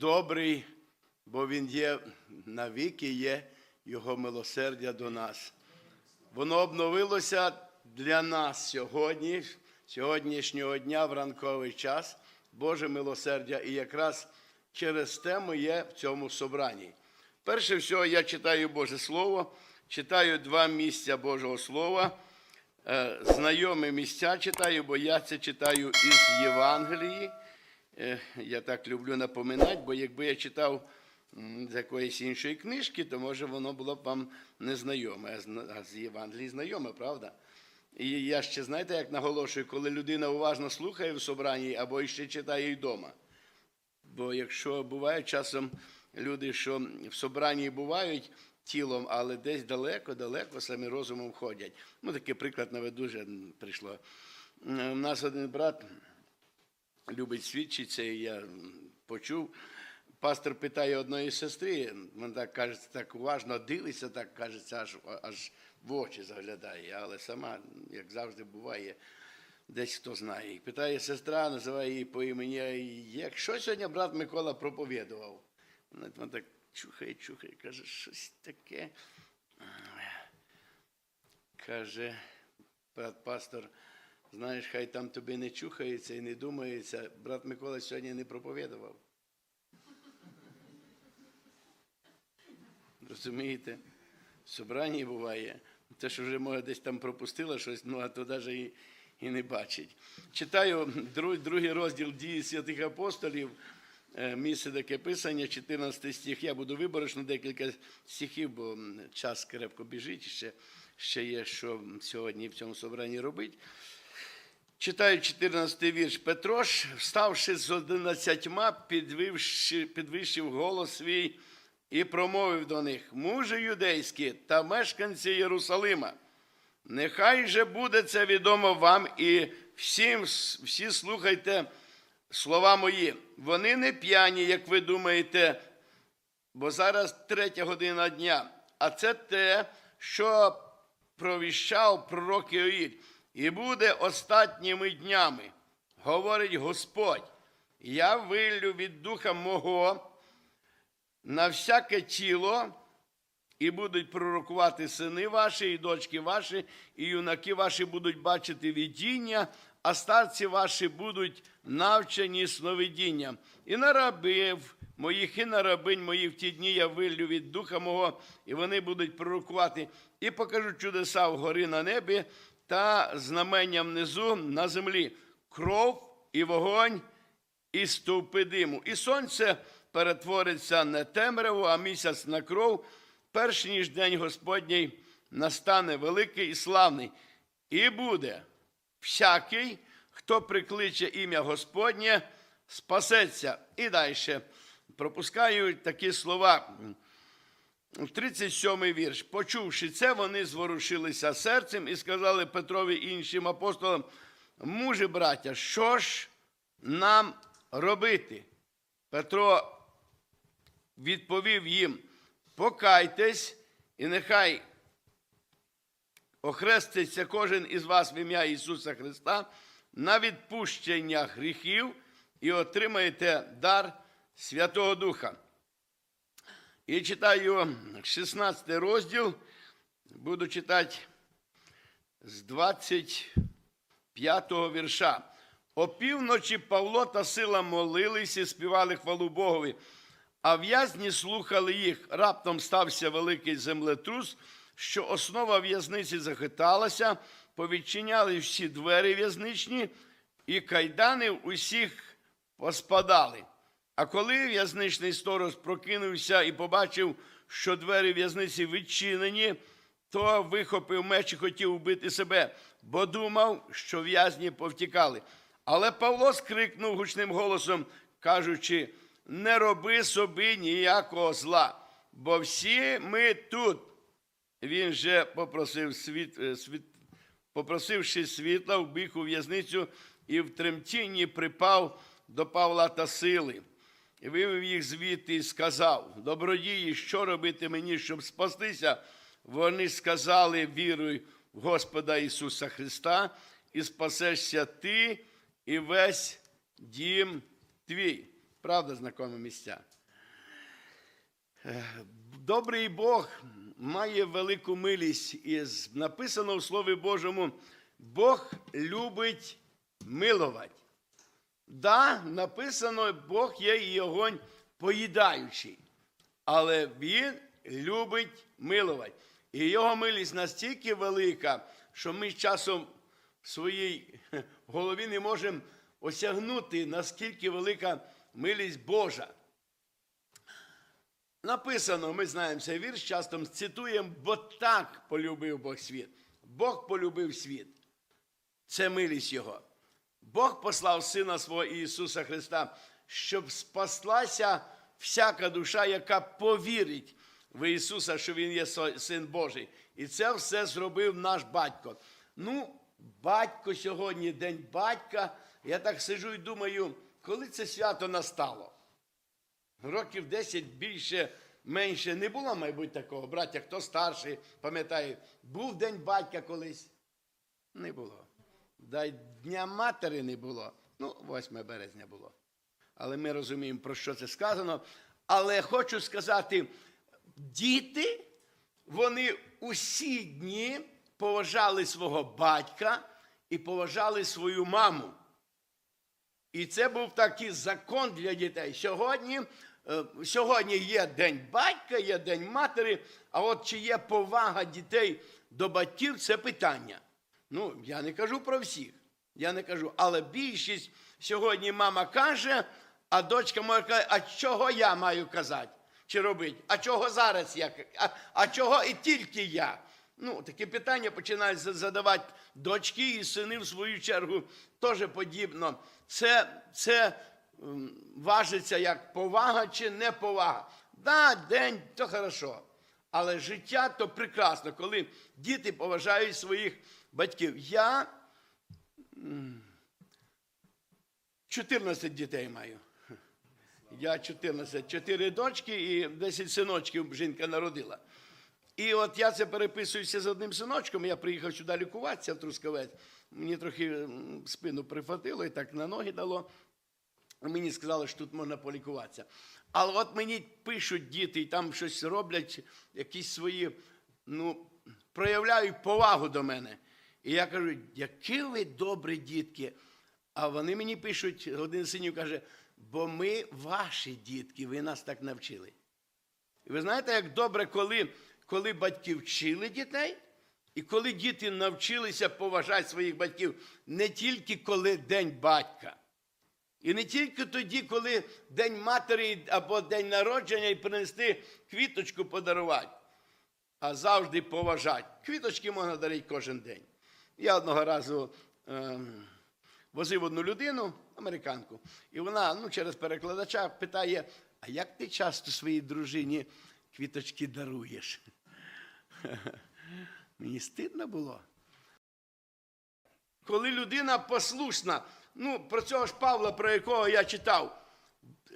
добрий, бо Він є навіки, є Його милосердя до нас. Воно обновилося для нас сьогодні, сьогоднішнього дня в ранковий час, Боже милосердя, і якраз через те ми є в цьому собранні. Перше всього, я читаю Боже Слово, читаю два місця Божого Слова, е, знайомі місця читаю, бо я це читаю із Євангелії. Е, Я так люблю напоминати, бо якби я читав з якоїсь іншої книжки, то може воно було б вам незнайоме, а з- Євангелії знайоме, правда? І я ще знаєте, як наголошую, коли людина уважно слухає в собранні або ще читає й вдома. Бо якщо бувають часом люди, що в собранні бувають тілом, але десь далеко-далеко самі розумом ходять. Ну, такий приклад наведу вже прийшло. У нас один брат любить свідчитися, і я почув. Пастор питає одної сестри, вона так кажеться, так уважно дивиться, так кажеться, аж, аж в очі заглядає, але сама, як завжди буває, десь хто знає. Питає сестра, називає її по імені, якщо сьогодні брат Микола проповідував, вона так чухає, чухає, каже, щось таке. Каже, брат пастор, знаєш, хай там тобі не чухається і не думається, брат Микола сьогодні не проповідував. Розумієте? В собранні буває. Те, що вже може десь там пропустила щось, ну а то навіть і, і не бачить. Читаю друг- другий розділ дії святих апостолів, е, місце таке писання, 14 стих. Я буду виборочно декілька стихів, бо час крепко біжить, ще, ще є що сьогодні в цьому собранні робити. Читаю 14 вірш. Петро ж, вставши з одинадцятьма, підвищив голос свій і промовив до них: мужи юдейські та мешканці Єрусалима, нехай же буде це відомо вам і всім, всі слухайте слова мої. Вони не п'яні, як ви думаєте, бо зараз третя година дня. А це те, що провіщав пророк Іоїль. І буде останніми днями, говорить Господь, я виллю від духа мого на всяке тіло, і будуть пророкувати сини ваші, і дочки ваші, і юнаки ваші будуть бачити видіння, а старці ваші будуть навчені сновидінням. І на рабів моїх, і на рабинь моїх в ті дні я виллю від духа мого, і вони будуть пророкувати, і покажу чудеса вгорі на небі та знамення внизу на землі, кров і вогонь, і стовпи диму. І сонце перетвориться на темряву, а місяць на кров, перш ніж день Господній настане великий і славний. І буде всякий, хто прикличе ім'я Господнє, спасеться. І далі пропускаю такі слова. 37 вірш. Почувши це, вони зворушилися серцем і сказали Петрові і іншим апостолам, мужі, браття, що ж нам робити? Петро відповів їм: покайтесь, і нехай охреститься кожен із вас в ім'я Ісуса Христа на відпущення гріхів і отримаєте дар Святого Духа. І читаю 16 розділ, буду читати з 25 вірша. Опівночі Павло та сила молились і співали хвалу Богові, а в'язні слухали їх. Раптом стався великий землетрус, що основа в'язниці захиталася, повідчиняли всі двері в'язничні, і кайдани усіх поспадали. А коли в'язничний сторож прокинувся і побачив, що двері в'язниці відчинені, то вихопив меч і хотів убити себе, бо думав, що в'язні повтікали. Але Павло скрикнув гучним голосом, кажучи: не роби собі ніякого зла, бо всі ми тут. Він же попросив світ, е, світ, попросивши світла, вбіг у в'язницю і в тремтінні припав до Павла та сили. І вивів їх звідти і сказав: Добродії, що робити мені, щоб спастися? Вони сказали: Віруй в Господа Ісуса Христа, і спасешся ти і весь дім твій. Правда, знакомі місця. Добрий Бог має велику милість, і написано в Слові Божому: Бог любить милувати. Да, написано, Бог є і огонь поїдаючий, але Він любить милувати. І його милість настільки велика, що ми часом в своїй голові не можемо осягнути, наскільки велика милість Божа. Написано, ми знаємо цей вірш, часто цитуємо, бо так полюбив Бог світ. Бог полюбив світ. Це милість Його. Бог послав Сина свого Ісуса Христа, щоб спаслася всяка душа, яка повірить в Ісуса, що Він є Син Божий. І це все зробив наш батько. Ну, батько сьогодні, День батька. Я так сиджу і думаю, коли це свято настало? Років 10 більше, менше не було, мабуть, такого. Браття, хто старший, пам'ятає, був День батька колись? Не було. Дай Дня матері не було. Ну, 8 березня було. Але ми розуміємо, про що це сказано. Але хочу сказати, діти, вони усі дні поважали свого батька і поважали свою маму. І це був такий закон для дітей. Сьогодні, е, сьогодні є День батька, є День матері, а от чи є повага дітей до батьків, це питання. Ну, я не кажу про всіх. Я не кажу, але більшість сьогодні мама каже, а дочка може каже, а чого я маю казати чи робити? А чого зараз я? А, а чого і тільки я? Ну, такі питання починають задавати дочки і сини в свою чергу теж подібно. Це, це важиться як повага чи неповага. Да, день то хорошо. Але життя то прекрасно, коли діти поважають своїх батьків. Я 14 дітей маю. Я 14, 4 дочки і 10 синочків жінка народила. І от я це переписуюся з одним синочком. Я приїхав сюди лікуватися в Трускавець. Мені трохи спину прифатило і так на ноги дало. Мені сказали, що тут можна полікуватися. Але от мені пишуть діти, і там щось роблять, якісь свої, ну, проявляють повагу до мене. І я кажу, які ви добрі дітки. А вони мені пишуть, один синів каже, бо ми ваші дітки, ви нас так навчили. І ви знаєте, як добре, коли, коли батьки вчили дітей, і коли діти навчилися поважати своїх батьків не тільки коли День батька, і не тільки тоді, коли День матері або День народження і принести квіточку подарувати, а завжди поважати. Квіточки можна дарити кожен день. Я одного разу ем, возив одну людину, американку, і вона ну, через перекладача питає: а як ти часто своїй дружині квіточки даруєш? Мені стидно було. Коли людина послушна, ну про цього ж Павла, про якого я читав,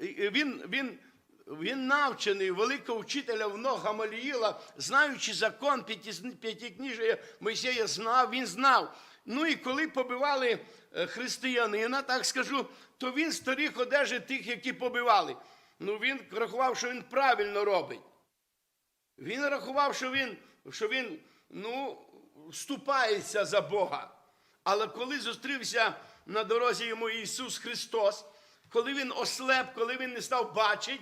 він, він, він навчений великого вчителя в ног Гамаліїла, знаючи закон п'яті- Мойсея знав, він знав. Ну і коли побивали е, християнина, так скажу, то він старих одежі тих, які побивали. Ну він рахував, що він правильно робить. Він рахував, що він, що він ну, вступається за Бога. Але коли зустрівся на дорозі йому Ісус Христос, коли він ослеп, коли він не став бачити,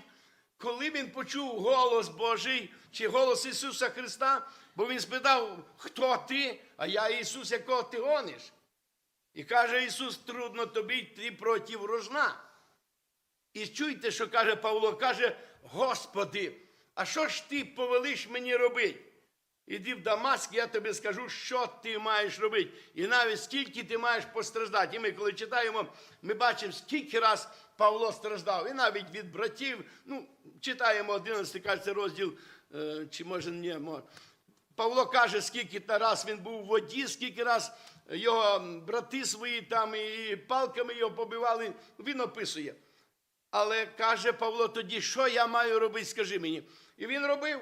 коли він почув голос Божий чи голос Ісуса Христа, бо він спитав, хто ти, а я Ісус, якого ти гониш. І каже Ісус, трудно тобі йти проти ворожна. І чуйте, що каже Павло, каже, Господи, а що ж ти повелиш мені робити? Іди в Дамаск, я тобі скажу, що ти маєш робити. І навіть скільки ти маєш постраждати. І ми, коли читаємо, ми бачимо, скільки раз Павло страждав. І навіть від братів, ну, читаємо 11 кажеться, розділ, е, чи може ні, мо- Павло каже, скільки раз він був у воді, скільки раз його брати свої там і палками його побивали. Він описує. Але каже Павло тоді, що я маю робити, скажи мені. І він робив.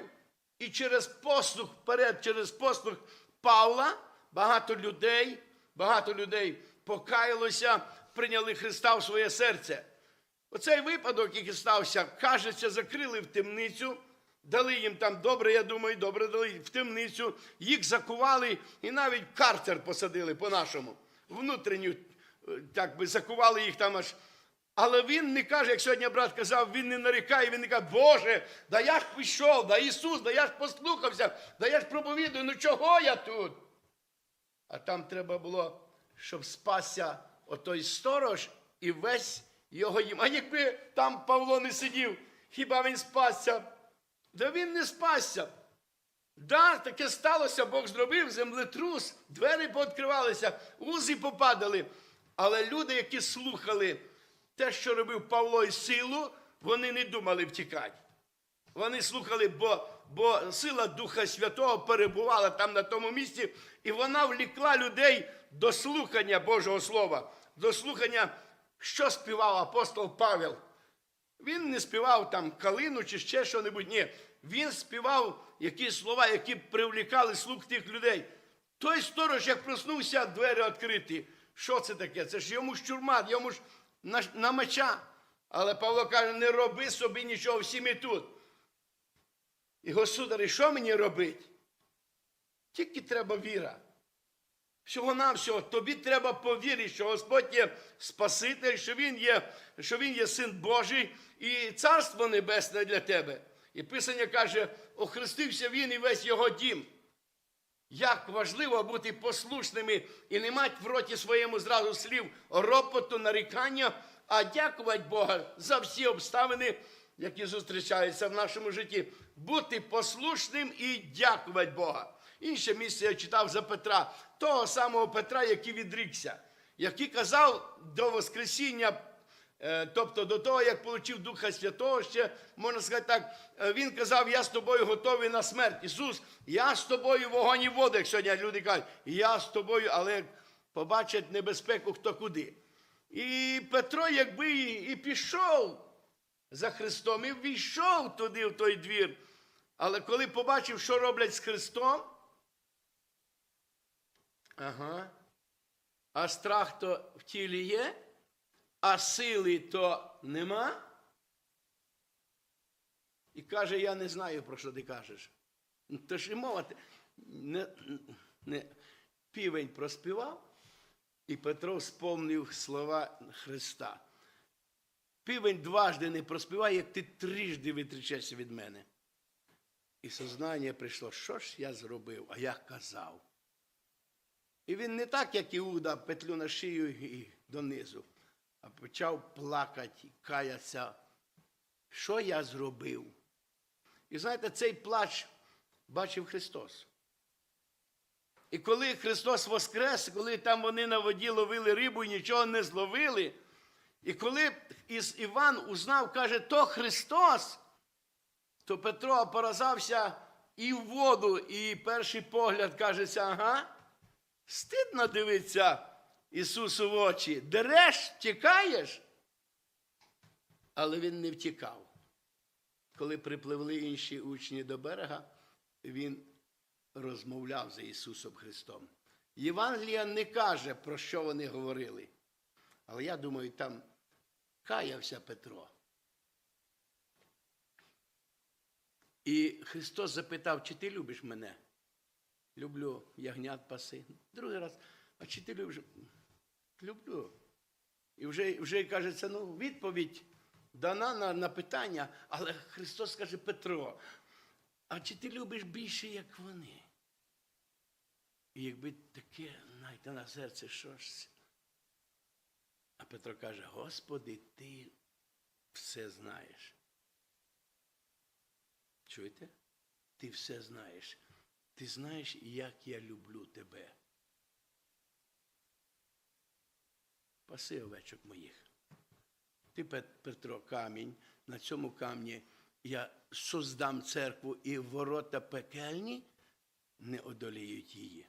І через послух, вперед, через послух Павла, багато людей, багато людей покаялося, прийняли Христа в своє серце. Оцей випадок, який стався, кажеться, закрили в темницю, дали їм там добре, я думаю, добре дали в темницю, їх закували і навіть в карцер посадили по-нашому. Внутрішню, е, так би закували їх там аж. Але він не каже, як сьогодні брат казав, він не нарікає, він не каже, Боже, да я ж пішов, да Ісус, да я ж послухався, да я ж проповідую, ну чого я тут? А там треба було, щоб спасся отой сторож і весь його їм. А якби там Павло не сидів, хіба він спасся? Да він не спасся. Да, таке сталося, Бог зробив землетрус, двері пооткривалися, узи попадали. Але люди, які слухали те, що робив Павло і силу, вони не думали втікати. Вони слухали, бо, бо сила Духа Святого перебувала там на тому місці, і вона влікла людей до слухання Божого Слова, до слухання, що співав апостол Павел. Він не співав там калину чи ще що-небудь. Ні. Він співав якісь слова, які привлікали слух тих людей. Той сторож, як проснувся, двері відкриті. Що це таке? Це ж йому ж чурма, йому ж на, на меча. Але Павло каже, не роби собі нічого, всі ми тут. І государі, що мені робити? Тільки треба віра. Всього навсього тобі треба повірити, що Господь є Спаситель, що Він є, що Він є Син Божий і Царство Небесне для тебе. І Писання каже, охрестився він і весь його дім. Як важливо бути послушними і не мати в роті своєму зразу слів ропоту, нарікання, а дякувати Бога за всі обставини, які зустрічаються в нашому житті. Бути послушним і дякувати Бога. Інше місце я читав за Петра, того самого Петра, який відрікся, який казав до Воскресіння, тобто до того, як отримав Духа Святого, ще можна сказати так, е, він казав, я з тобою готовий на смерть. Ісус, я з тобою вогонь і воду, як сьогодні люди кажуть, я з тобою, але побачать небезпеку хто куди. І Петро, якби і пішов за Христом, і війшов туди, в той двір. Але коли побачив, що роблять з Христом, ага, а страх то в тілі є, а сили то нема. І каже, я не знаю, про що ти кажеш. То ж і мова, не, не, півень проспівав, і Петро сповнив слова Христа. Півень дважди не проспіває, як ти трижди витрічешся від мене. І сознання прийшло, що ж я зробив, а я казав. І він не так, як Іуда, петлю на шию і донизу, а почав плакати, каятися. Що я зробив? І знаєте, цей плач бачив Христос. І коли Христос воскрес, коли там вони на воді ловили рибу і нічого не зловили, і коли Іван узнав, каже, то Христос, то Петро поразався і в воду, і перший погляд кажеться, ага, стидно дивитися Ісусу в очі. Дереш, тікаєш? Але він не втікав. Коли припливли інші учні до берега, він розмовляв за Ісусом Христом. Євангелія не каже, про що вони говорили. Але я думаю, там каявся Петро. І Христос запитав, чи ти любиш мене? Люблю ягнят паси. Другий раз, а чи ти любиш? Люблю. І вже, вже кажеться, ну, відповідь дана на, на питання, але Христос каже Петро, а чи ти любиш більше, як вони? І якби таке, знаєте, на серце щось. А Петро каже, Господи, ти все знаєш. Чуєте? Ти все знаєш. Ти знаєш, як я люблю тебе. Паси овечок моїх. Ти, Петро, камінь, на цьому камні я создам церкву і ворота пекельні не одоліють її.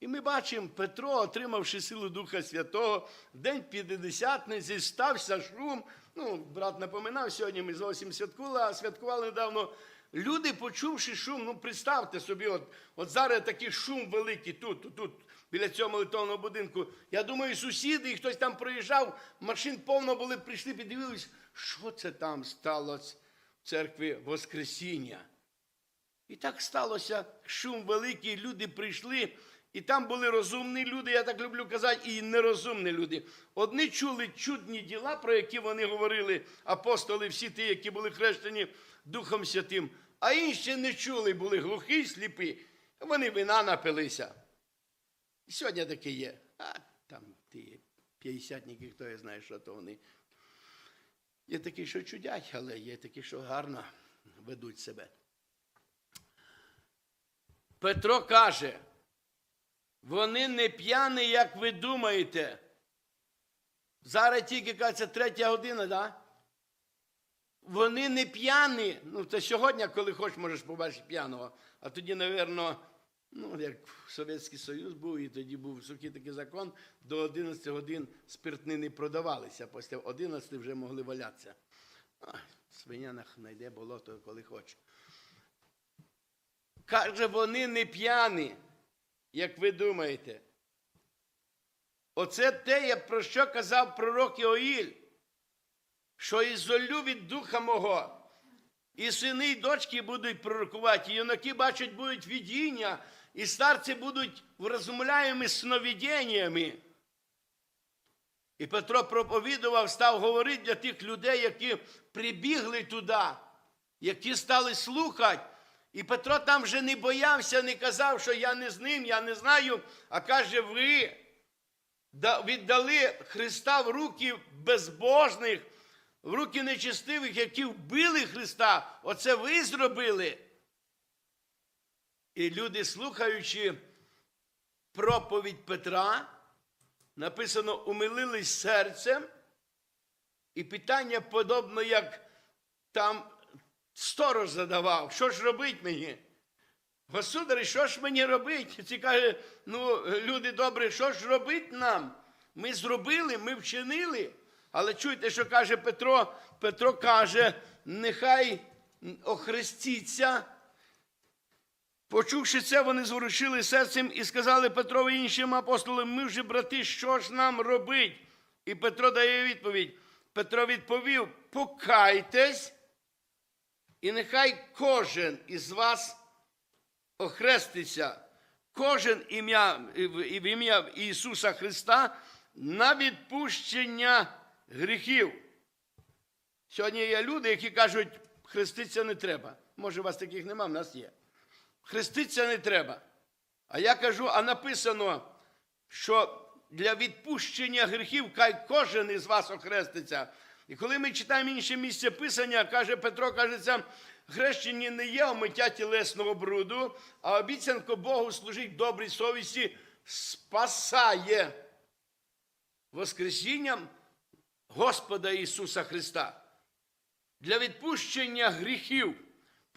І ми бачимо, Петро, отримавши силу Духа Святого, в день П'ятидесятниці стався шум. Ну, брат напоминав, сьогодні ми зовсім святкували, а святкували недавно. Люди, почувши шум, ну представте собі, от, от зараз такий шум великий тут, тут, тут, біля цього молитовного будинку. Я думаю, сусіди, і хтось там проїжджав, машин повно були, прийшли, піддивились, що це там сталося в церкві Воскресіння. І так сталося, шум великий, люди прийшли, і там були розумні люди, я так люблю казати, і нерозумні люди. Одні чули чудні діла, про які вони говорили, апостоли, всі ті, які були хрещені Духом Святим, а інші не чули, були глухі, сліпі. Вони вина напилися. Сьогодні таке є. А там ті п'ятдесятники, хто я знає, що то вони. Є такі, що чудять, але є такі, що гарно ведуть себе. Петро каже, вони не п'яні, як ви думаєте. Зараз тільки кажеться третя година, да? Вони не п'яні. Ну, це сьогодні, коли хочеш, можеш побачити п'яного. А тоді, напевно, ну, як Совєтський Союз був, і тоді був сухий такий закон, до 11 годин спиртни не продавалися. Після 11 вже могли валятися. А, свиня знайде болото, коли хоче. Каже, вони не п'яні, як ви думаєте. Оце те, про що казав пророк Іоїль, що ізолю від духа мого, і сини, і дочки будуть пророкувати, і юнаки бачать будуть видіння, і старці будуть вразумляємі сновидіннями. І Петро проповідував, став говорити для тих людей, які прибігли туди, які стали слухати. І Петро там вже не боявся, не казав, що я не з ним, я не знаю, а каже, ви віддали Христа в руки безбожних, в руки нечестивих, які вбили Христа. Оце ви зробили. І люди, слухаючи проповідь Петра, написано, умилились серцем, і питання подобно, як там сторож задавав, що ж робить мені? Государі, що ж мені робить? Ці каже, ну, люди добрі, що ж робить нам? Ми зробили, ми вчинили. Але чуйте, що каже Петро. Петро каже, нехай охрестіться. Почувши це, вони зворушили серцем і сказали Петрові іншим апостолам, ми вже, брати, що ж нам робить? І Петро дає відповідь. Петро відповів: покайтесь, і нехай кожен із вас охреститься, кожен ім'я, в ім'я Ісуса Христа на відпущення гріхів. Сьогодні є люди, які кажуть, хреститися не треба. Може, у вас таких нема, в нас є. Хреститися не треба. А я кажу, а написано, що для відпущення гріхів хай кожен із вас охреститься. І коли ми читаємо інше місце Писання, каже Петро, каже, хрещення не є омиття тілесного бруду, а обіцянка Богу служить добрій совісті, спасає Воскресінням Господа Ісуса Христа. Для відпущення гріхів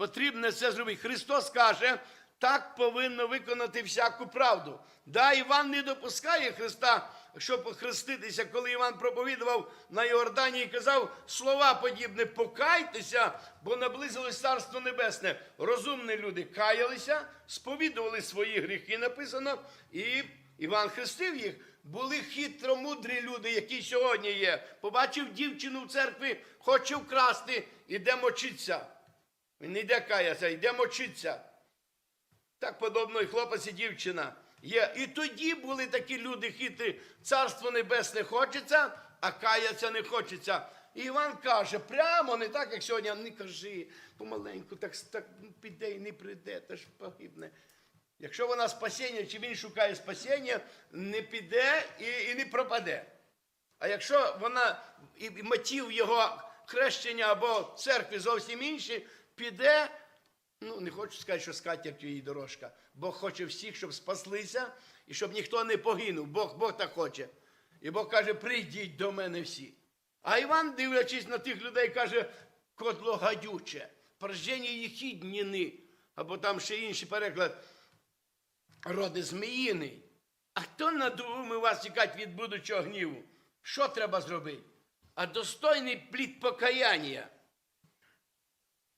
потрібно це зробити. Христос каже, так повинно виконати всяку правду. Да, Іван не допускає Христа, щоб хреститися, коли Іван проповідував на Йордані і казав слова подібне, покайтеся, бо наблизилось Царство Небесне. Розумні люди каялися, сповідували свої гріхи, написано, і Іван хрестив їх. Були хитромудрі люди, які сьогодні є. Побачив дівчину в церкві, хоче вкрасти, іде мочиться. Він не йде каятися, йде мочиться. Так подобно і хлопець і дівчина є. І тоді були такі люди хитрі. Царство небесне хочеться, а каяться не хочеться. І Іван каже, прямо не так, як сьогодні, не кажи, помаленьку, так, так піде і не прийде, та ж погибне. Якщо вона спасіння, чи він шукає спасіння, не піде і, і не пропаде. А якщо вона і мотив його хрещення або церкви зовсім інший, піде, ну не хочу сказати, що скатертю її дорожка. Бог хоче всіх, щоб спаслися і щоб ніхто не погинув. Бог, Бог так хоче. І Бог каже, прийдіть до мене всі. А Іван, дивлячись на тих людей, каже, кодло гадюче, порождення їхідніни, або там ще інший переклад, роди зміїний. А хто надумав вас тікати від будучого гніву? Що треба зробити? А достойний плід покаяння.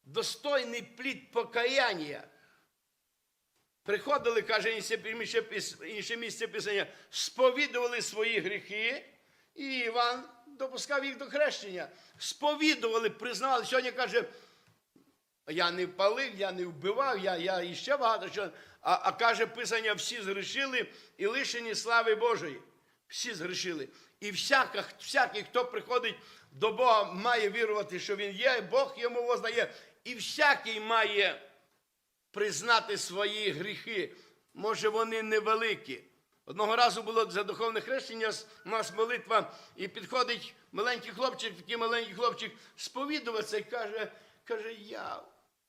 Достойний плід покаяння. Приходили, каже інше, місце писання, сповідували свої гріхи І Іван допускав їх до хрещення. Сповідували, признали. Сьогодні каже, я не палив, я не вбивав, я, я іще багато що. А, а каже Писання, всі згрішили і лишені слави Божої. Всі згрішили. І всяка, всякий, хто приходить до Бога, має вірувати, що Він є, Бог йому воздає. І всякий має признати свої гріхи. Може, вони невеликі. Одного разу було за духовне хрещення, у нас молитва, і підходить маленький хлопчик, такий маленький хлопчик, сповідуватися і каже, каже, я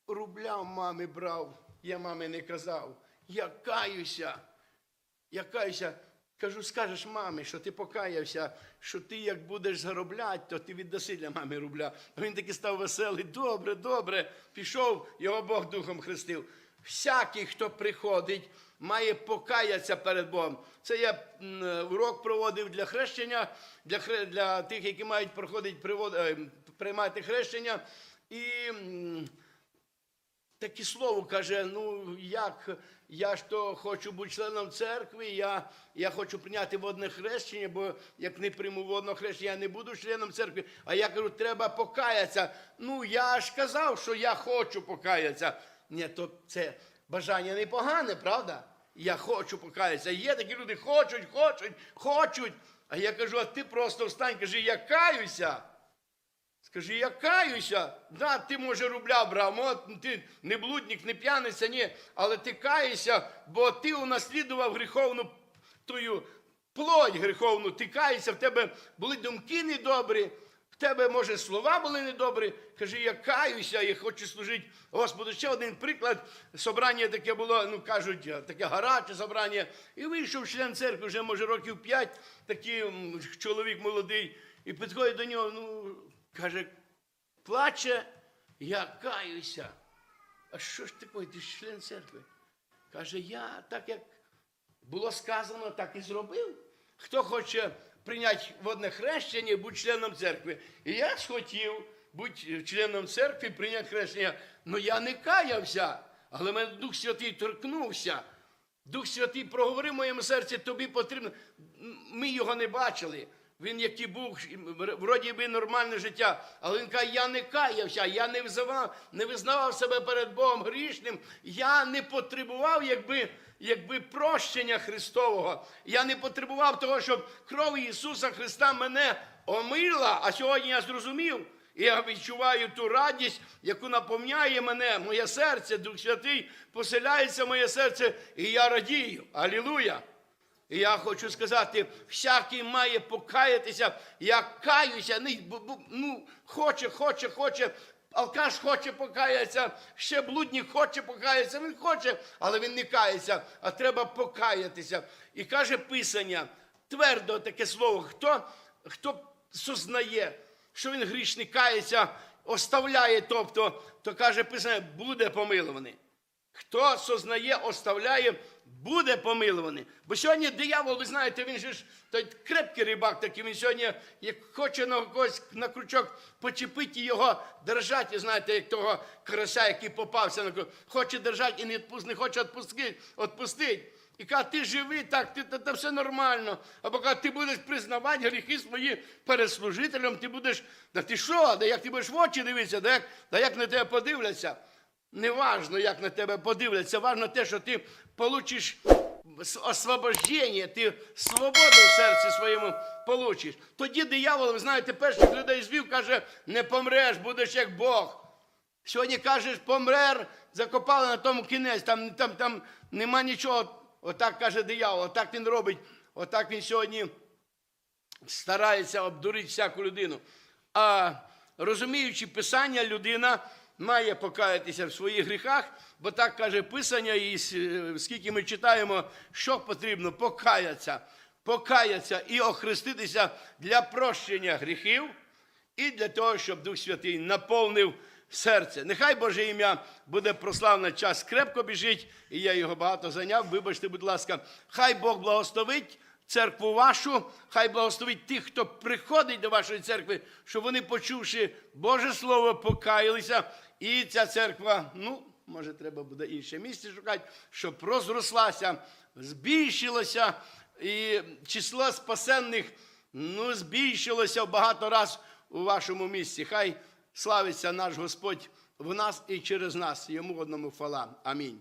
рубля в мами брав, я мамі не казав, я каюся, я каюся. Кажу, скажеш мамі, що ти покаявся, що ти як будеш заробляти, то ти віддаси для мами рубля. А він таки став веселий. Добре, добре. Пішов, його Бог духом хрестив. Всякий, хто приходить, має покаятися перед Богом. Це я урок проводив для хрещення, для, для тих, які мають проходити, привод, е, приймати хрещення. І таке слово каже: ну як я ж то хочу бути членом церкви, я, я хочу прийняти водне хрещення, бо як не прийму водне хрещення, я не буду членом церкви. А я кажу, треба покаятися. Ну я ж казав, що я хочу покаятися. Ні, то це бажання непогане, правда? Я хочу покаятися. Є такі люди, хочуть, хочуть, хочуть. А я кажу, а ти просто встань, кажи, я каюся. Скажи, я каюся. Да, ти, може, рубля брав, ти не блудник, не п'яниця, ні, але ти каєшся, бо ти унаслідував гріховну твою плоть гріховну, ти каєшся, в тебе були думки недобрі, в тебе, може, слова були недобрі. Кажи, я каюся і хочу служити Господу. Ще один приклад. Собрання таке було, ну кажуть, таке гаряче собрання. І вийшов член церкви, вже, може, років п'ять, такий чоловік молодий, і підходить до нього, ну, каже, плаче, я каюся. А що ж таке, ти ж член церкви? Каже, я так як було сказано, так і зробив. Хто хоче прийняти водне хрещення, будь членом церкви. І я схотів бути членом церкви, прийняти хрещення. але я не каявся, але мене Дух Святий торкнувся. Дух Святий проговорив в моєму серці, тобі потрібно. Ми його не бачили. Він, який був, вроді би нормальне життя, але він каже, я не каявся, я не визнавав, не визнавав себе перед Богом грішним, я не потребував, якби, якби прощення Христового. Я не потребував того, щоб кров Ісуса Христа мене омила, а сьогодні я зрозумів. І я відчуваю ту радість, яку наповняє мене, моє серце, Дух Святий поселяється в моє серце, і я радію. Алілуя! І я хочу сказати, всякий має покаятися, я каюся, ну, хоче, хоче, хоче. Алкаш хоче покаятися, ще блудник хоче покаятися, він хоче, але він не кається, а треба покаятися. І каже Писання, твердо таке слово, хто, хто сознає, що він грішний кається, оставляє, тобто, то каже Писання, буде помилований. Хто сознає, оставляє, буде помилуваний. Бо сьогодні диявол, ви знаєте, він же ж той крепкий рибак такий, він сьогодні, як хоче на когось на крючок почепити його держати, знаєте, як того карася, який попався на крючок, хоче держати і не, відпусти, не хоче відпустити, відпустити. І каже, ти живий так, ти, та, та все нормально. Або каже, ти будеш признавати гріхи свої перед служителем, ти будеш, да ти що, да як ти будеш в очі дивитися, да як, да як на тебе подивляться. Не важно, як на тебе подивляться, важно те, що ти получиш освобождення, ти свободу в серці своєму получиш. Тоді диявол, ви знаєте, перших людей звів, каже, не помреш, будеш як Бог. Сьогодні кажеш, помрер, закопали на тому кінець, там, там, там нема нічого. Отак каже диявол, отак він робить, отак він сьогодні старається обдурити всяку людину. А розуміючи Писання, людина має покаятися в своїх гріхах, бо так каже Писання, і скільки ми читаємо, що потрібно покаятися, покаятися і охреститися для прощення гріхів і для того, щоб Дух Святий наповнив серце. Нехай Боже ім'я буде прославне час крепко біжить, і я його багато зайняв. Вибачте, будь ласка, хай Бог благословить церкву вашу, хай благословить тих, хто приходить до вашої церкви, щоб вони, почувши Боже Слово, покаялися. І ця церква, ну, може, треба буде інше місце шукати, щоб розрослася, збільшилося, і число спасенних ну, збільшилося багато раз у вашому місці. Хай славиться наш Господь в нас і через нас. Йому одному хвала. Амінь.